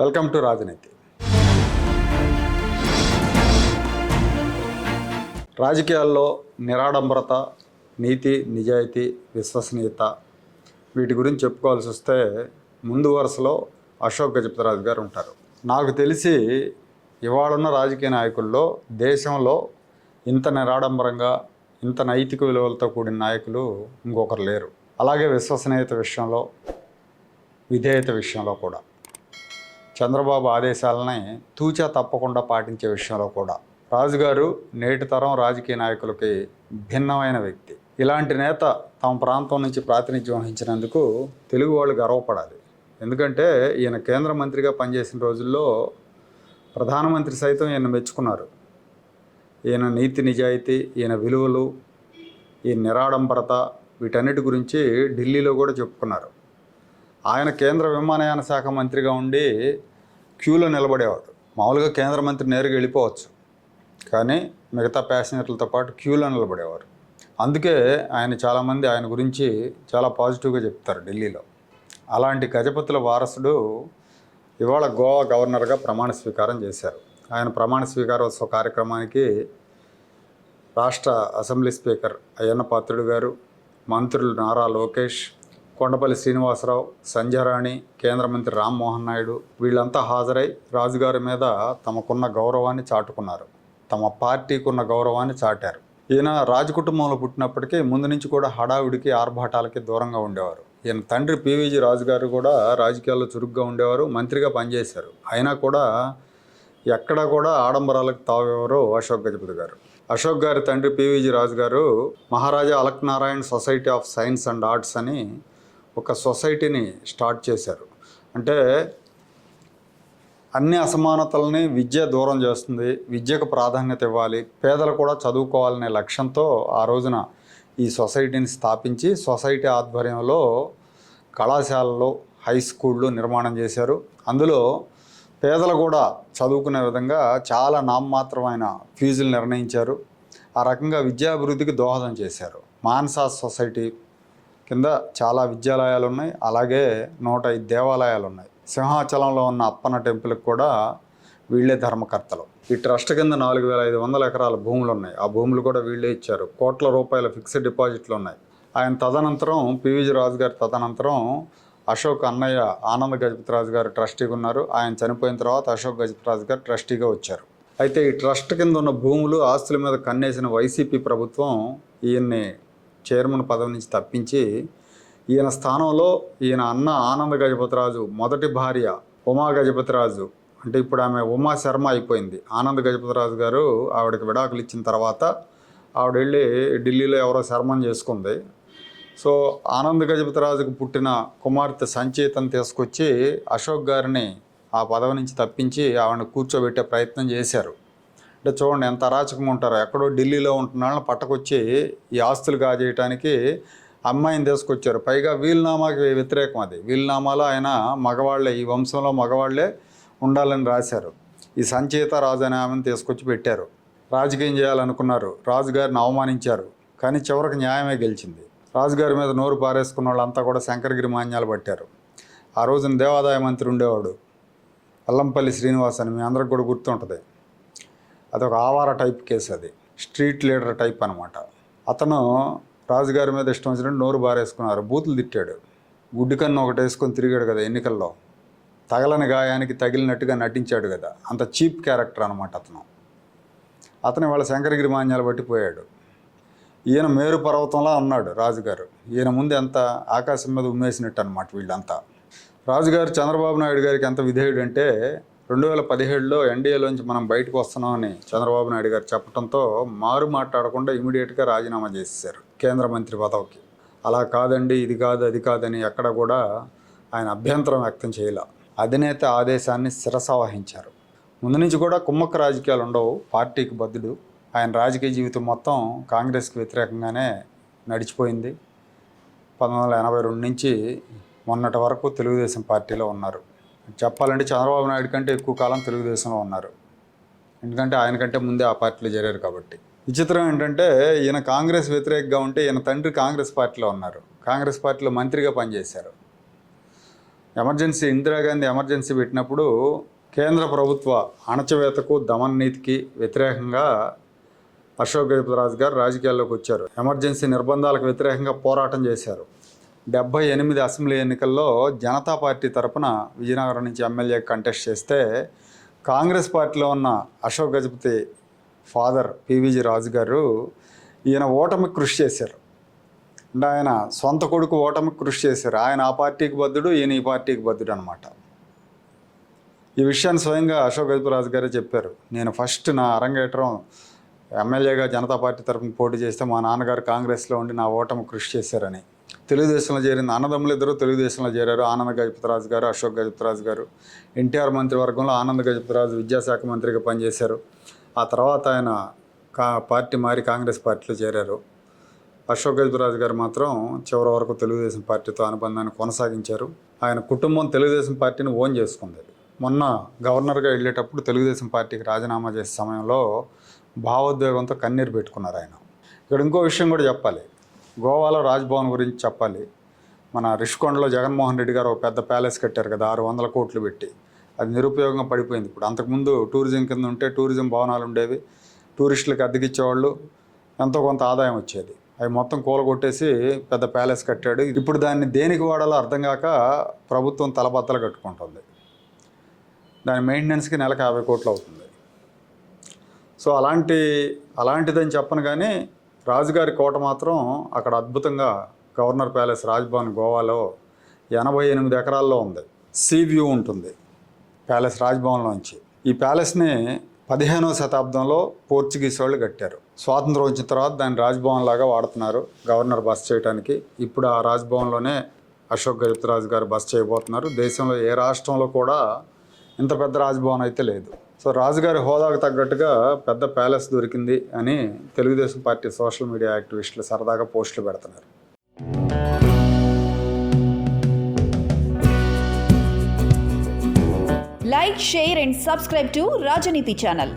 Welcome to రాజనీతి. రాజకీయాల్లో నిరాడంబరత నీతి నిజాయితీ విశ్వసనీయత వీటి గురించి చెప్పుకోవాల్సి వస్తే ముందు వరుసలో అశోక్ గజపతిరాజు గారు ఉంటారు. నాకు తెలిసి ఇవాళున్న రాజకీయ నాయకుల్లో దేశంలో ఇంత నిరాడంబరంగా ఇంత నైతిక విలువలతో కూడిన నాయకులు ఇంకొకరు లేరు. అలాగే విశ్వసనీయత విషయంలో విధేయత విషయంలో కూడా. చంద్రబాబు ఆదేశాలని తూచా తప్పకుండా పాటించే విషయంలో కూడా. రాజుగారు నేటి తరం రాజకీయ నాయకులకి భిన్నమైన వ్యక్తి. ఇలాంటి నేత తమ ప్రాంతం నుంచి ప్రాతినిధ్యం వహించినందుకు తెలుగు వాళ్ళు గర్వపడాలి. ఎందుకంటే ఈయన కేంద్ర మంత్రిగా పనిచేసిన రోజుల్లో ప్రధానమంత్రి సైతం ఈయన మెచ్చుకున్నారు. ఈయన నీతి నిజాయితీ ఈయన విలువలు ఈయన నిరాడంబరత వీటన్నిటి గురించి ఢిల్లీలో కూడా చెప్పుకున్నారు. ఆయన కేంద్ర విమానయాన శాఖ మంత్రిగా ఉండి క్యూలో నిలబడేవాడు. మామూలుగా కేంద్ర మంత్రి నేరుగా వెళ్ళిపోవచ్చు. కానీ మిగతా ప్యాసింజర్లతో పాటు క్యూలో నిలబడేవారు. అందుకే ఆయన చాలామంది ఆయన గురించి చాలా పాజిటివ్గా చెప్తారు ఢిల్లీలో. అలాంటి గజపతుల వారసుడు ఇవాళ గోవా గవర్నర్గా ప్రమాణ స్వీకారం చేశారు. ఆయన ప్రమాణ స్వీకారోత్సవ కార్యక్రమానికి రాష్ట్ర అసెంబ్లీ స్పీకర్ అయ్యన్న పాత్రుడు గారు మంత్రులు నారా లోకేష్ కొండపల్లి శ్రీనివాసరావు సంజయరాణి కేంద్ర మంత్రి రామ్మోహన్ నాయుడు వీళ్ళంతా హాజరై రాజుగారి మీద తమకున్న గౌరవాన్ని చాటుకున్నారు. తమ పార్టీకి ఉన్న గౌరవాన్ని చాటారు. ఈయన రాజకుటుంబంలో పుట్టినప్పటికీ ముందు నుంచి కూడా హడావిడికి ఆర్భాటాలకి దూరంగా ఉండేవారు. ఈయన తండ్రి పివిజి రాజు గారు కూడా రాజకీయాల్లో చురుగ్గా ఉండేవారు మంత్రిగా పనిచేశారు. అయినా కూడా ఎక్కడ కూడా ఆడంబరాలకు తావేవారు అశోక్ గజపతి గారు. అశోక్ గారి తండ్రి PVG Raju garu Maharaja Alaknarayan society of science and arts అని ఒక సొసైటీని స్టార్ట్ చేశారు. అంటే అన్ని అసమానతల్ని విద్య దూరం చేస్తుంది విద్యకు ప్రాధాన్యత ఇవ్వాలి పేదలు కూడా చదువుకోవాలనే లక్ష్యంతో ఆ రోజున ఈ సొసైటీని స్థాపించి సొసైటీ ఆధ్వర్యంలో కళాశాలలు హై స్కూళ్ళు నిర్మాణం చేశారు. అందులో పేదలు కూడా చదువుకునే విధంగా చాలా నామమాత్రమైన ఫీజులు నిర్ణయించారు. ఆ రకంగా విద్యాభివృద్ధికి దోహదం చేశారు. మాన్సాస్ సొసైటీ కింద చాలా విద్యాలయాలు ఉన్నాయి అలాగే నూట ఐదు దేవాలయాలు ఉన్నాయి సింహాచలంలో ఉన్న అప్పన్న టెంపుల్కి కూడా వీళ్ళే ధర్మకర్తలు. ఈ ట్రస్ట్ కింద నాలుగు వేల ఐదు వందల ఎకరాల భూములు ఉన్నాయి ఆ భూములు కూడా వీళ్ళే ఇచ్చారు. కోట్ల రూపాయల ఫిక్స్డ్ డిపాజిట్లు ఉన్నాయి ఆయన తదనంతరం పివిజి రాజు గారి తదనంతరం అశోక్ అన్నయ్య ఆనంద్ గజపతిరాజు గారు ట్రస్టీగా ఉన్నారు. ఆయన చనిపోయిన తర్వాత అశోక్ గజపతిరాజు గారు ట్రస్టీగా వచ్చారు. అయితే ఈ ట్రస్ట్ కింద ఉన్న భూములు ఆస్తుల మీద కన్నేసిన వైసీపీ ప్రభుత్వం ఈయన్ని చైర్మన్ పదవి నుంచి తప్పించి ఈయన స్థానంలో ఈయన అన్న ఆనంద గజపతిరాజు మొదటి భార్య ఉమా గజపతిరాజు. అంటే ఇప్పుడు ఆమె ఉమా శర్మ అయిపోయింది. ఆనంద్ గజపతిరాజు గారు ఆవిడకి విడాకులు ఇచ్చిన తర్వాత ఆవిడ వెళ్ళి ఢిల్లీలో ఎవరో శర్మం చేసుకుంది. సో ఆనంద్ గజపతిరాజుకు పుట్టిన కుమార్తె సంచేతను తీసుకొచ్చి అశోక్ గారిని ఆ పదవి నుంచి తప్పించి ఆవిడని కూర్చోబెట్టే ప్రయత్నం చేశారు. అంటే చూడండి ఎంత అరాచకం ఉంటారో. ఎక్కడో ఢిల్లీలో ఉంటున్న వాళ్ళని పట్టకొచ్చి ఈ ఆస్తులు కాజేయటానికి అమ్మాయిని తీసుకొచ్చారు. పైగా వీలునామాకి వ్యతిరేకం అది. వీలునామాలో ఆయన మగవాళ్ళే ఈ వంశంలో మగవాళ్ళే ఉండాలని రాశారు. ఈ సంచేత రాజు అనే ఆమెను తీసుకొచ్చి పెట్టారు. రాజకీయం చేయాలనుకున్నారు? రాజుగారిని అవమానించారు. కానీ చివరికి న్యాయమే గెలిచింది. రాజుగారి మీద నోరు పారేసుకున్న వాళ్ళంతా కూడా శంకరగిరి మాన్యాలు పట్టారు. ఆ రోజున దేవాదాయ మంత్రి ఉండేవాడు. అల్లంపల్లి శ్రీనివాస్ అని మీ అందరికి కూడా గుర్తుంటుంది. అదొక ఆవార టైప్ కేసు అది. స్ట్రీట్ లీడర్ టైప్ అనమాట అతను రాజుగారి మీద ఇష్టం వచ్చినట్టు నోరు బారేసుకున్నారు. బూతులు తిట్టాడు. గుడ్డి కన్ను ఒకటి వేసుకొని తిరిగాడు కదా ఎన్నికల్లో. తగలని గాయానికి తగిలినట్టుగా నటించాడు కదా. అంత చీప్ క్యారెక్టర్ అనమాట అతను. అతను వాళ్ళ శంకరగిరి మాన్యాలు పట్టిపోయాడు ఈయన మేరు పర్వతంలా ఉన్నాడు రాజుగారు. ఈయన ముందు ఎంత ఆకాశం మీద ఉమ్మేసినట్టు అనమాట వీళ్ళంతా. రాజుగారు చంద్రబాబు నాయుడు గారికి ఎంత విధేయుడు అంటే రెండు వేల పదిహేడులో ఎన్డీఏలోంచి మనం బయటకు వస్తున్నామని చంద్రబాబు నాయుడు గారు చెప్పడంతో మారు మాట్లాడకుండా ఇమీడియట్గా రాజీనామా చేశారు కేంద్ర మంత్రి పదవికి. అలా కాదండి ఇది కాదు అది కాదని ఎక్కడ కూడా ఆయన అభ్యంతరం వ్యక్తం చేయలే. అధినేత ఆదేశాన్ని శిరసావహించారు. ముందు నుంచి కూడా కుమ్మక్క రాజకీయాలు ఉండవు పార్టీకి బద్దుడు ఆయన రాజకీయ జీవితం మొత్తం కాంగ్రెస్కి వ్యతిరేకంగానే నడిచిపోయింది. పంతొమ్మిది వందల ఎనభై రెండు నుంచి మొన్నటి వరకు తెలుగుదేశం పార్టీలో ఉన్నారు. చెప్పాలంటే చంద్రబాబు నాయుడు కంటే ఎక్కువ కాలం తెలుగుదేశంలో ఉన్నారు. ఎందుకంటే ఆయన కంటే ముందే ఆ పార్టీలో చేరారు కాబట్టి. విచిత్రం ఏంటంటే ఈయన కాంగ్రెస్ వ్యతిరేకంగా ఉంటే ఈయన తండ్రి కాంగ్రెస్ పార్టీలో ఉన్నారు. కాంగ్రెస్ పార్టీలో మంత్రిగా పనిచేశారు. ఎమర్జెన్సీ ఇందిరాగాంధీ ఎమర్జెన్సీ పెట్టినప్పుడు కేంద్ర ప్రభుత్వ అణచివేతకు దమన నీతికి వ్యతిరేకంగా అశోక్ గజపతిరాజు గారు రాజకీయాల్లోకి వచ్చారు. ఎమర్జెన్సీ నిర్బంధాలకు వ్యతిరేకంగా పోరాటం చేశారు. డెబ్బై ఎనిమిది అసెంబ్లీ ఎన్నికల్లో జనతా పార్టీ తరపున విజయనగరం నుంచి ఎమ్మెల్యే కంటెస్ట్ చేస్తే కాంగ్రెస్ పార్టీలో ఉన్న అశోక్ గజపతి ఫాదర్ పివిజి రాజు గారు ఈయన ఓటమి కృషి చేశారు. అంటే ఆయన సొంత కొడుకు ఓటమికి కృషి చేశారు. ఆయన ఆ పార్టీకి బద్దుడు ఈయన ఈ పార్టీకి బద్దుడు అనమాట ఈ విషయాన్ని స్వయంగా అశోక్ గజపతి రాజు గారే చెప్పారు. నేను ఫస్ట్ నా అరంగేట్రం ఎమ్మెల్యేగా జనతా పార్టీ తరఫున పోటీ చేస్తే మా నాన్నగారు కాంగ్రెస్లో ఉండి నా ఓటమి కృషి చేశారని. తెలుగుదేశంలో చేరిన అన్నదమ్ములు ఇద్దరు తెలుగుదేశంలో చేరారు. ఆనంద గజపతిరాజు గారు అశోక్ గజపతిరాజు గారు. ఎన్టీఆర్ మంత్రివర్గంలో ఆనంద గజపతిరాజు విద్యాశాఖ మంత్రిగా పనిచేశారు. ఆ తర్వాత ఆయన కా పార్టీ మారి కాంగ్రెస్ పార్టీలో చేరారు. అశోక్ గజపతిరాజు గారు మాత్రం చివరి వరకు తెలుగుదేశం పార్టీతో అనుబంధాన్ని కొనసాగించారు. ఆయన కుటుంబం తెలుగుదేశం పార్టీని ఓన్ చేసుకుంది. మొన్న గవర్నర్గా వెళ్ళేటప్పుడు తెలుగుదేశం పార్టీకి రాజీనామా చేసే సమయంలో భావోద్వేగంతో కన్నీరు పెట్టుకున్నారు ఆయన. ఇక్కడ ఇంకో విషయం కూడా చెప్పాలి. గోవాలో రాజ్భవన్ గురించి చెప్పాలి. మన రిషికొండలో జగన్మోహన్ రెడ్డి గారు ఒక పెద్ద ప్యాలెస్ కట్టారు కదా ఆరు వందల కోట్లు పెట్టి. అది నిరుపయోగంగా పడిపోయింది ఇప్పుడు. అంతకుముందు టూరిజం కింద ఉంటే టూరిజం భవనాలు ఉండేవి. టూరిస్టులకు అద్దెకిచ్చేవాళ్ళు ఎంతో కొంత ఆదాయం వచ్చేది. అవి మొత్తం కూలగొట్టేసి పెద్ద ప్యాలెస్ కట్టాడు. ఇప్పుడు దాన్ని దేనికి వాడాలో అర్థం కాక ప్రభుత్వం తలబద్దలు కట్టుకుంటుంది. దాని మెయింటెనెన్స్కి నెలకు యాభై కోట్లు అవుతుంది. సో అలాంటి అలాంటిదని చెప్పను కానీ రాజుగారి కోట మాత్రం అక్కడ అద్భుతంగా గవర్నర్ ప్యాలెస్ రాజ్భవన్ గోవాలో ఎనభై ఎనిమిది ఎకరాల్లో ఉంది. సీ వ్యూ ఉంటుంది ప్యాలెస్ రాజ్భవన్లోంచి. ఈ ప్యాలెస్ని పదిహేనవ శతాబ్దంలో పోర్చుగీస్ వాళ్ళు కట్టారు. స్వాతంత్రం వచ్చిన తర్వాత దాన్ని రాజ్భవన్ లాగా వాడుతున్నారు గవర్నర్ బస్ చేయడానికి ఇప్పుడు ఆ రాజ్భవన్లోనే అశోక్ గజపతిరాజు గారు బస్ చేయబోతున్నారు. దేశంలో ఏ రాష్ట్రంలో కూడా ఇంత పెద్ద రాజ్భవన్ అయితే లేదు. సో రాజుగారి హోదాకు తగ్గట్టుగా పెద్ద ప్యాలెస్ దొరికింది అని తెలుగుదేశం పార్టీ సోషల్ మీడియా యాక్టివిస్టులు సరదాగా పోస్టులు పెడుతున్నారు. Like share and subscribe to Rajneeti channel